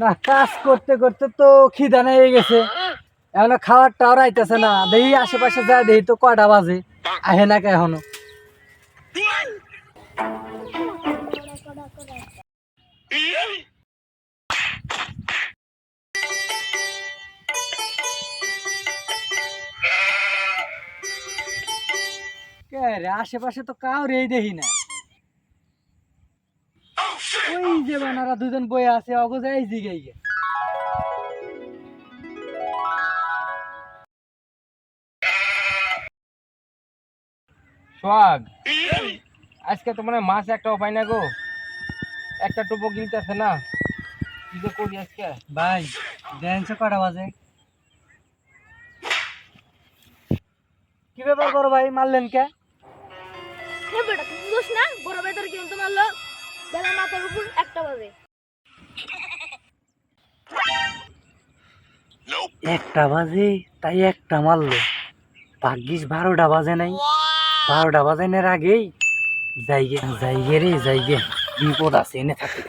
না, কাজ করতে করতে তো খিদা হয়ে গেছে। এখন খাওয়ার টাওয়ার আইতেছে না। দেখি আশেপাশে যায়, দেখি তো কয়টা বাজে। আহে না কে এখনও? আশেপাশে তো কাউরেই দেখি না। ওই যে বানারা দুজন বই আছে অগজাই জিগাই গে সোহাগ আজকে তো মানে মাছ একটা উপায় না গো। একটা টোপো গিলতেছে না। কি যে করি আজকে? ভাই ড্যান্স কটা বাজে। কি ব্যাপার করো ভাই মারলেন কে? না? বড় ভাই তোর কিন্তু মারলো? বেলা মাথার উপর একটা বাজে। একটা বাজে, তাই একটা মারলো। ভাগ্যিস বারোটা বাজে নাই। বারোটা বাজানোর আগেই যাইগে যাইগে রে যাইগে বিপদ আছে, এনে থাকে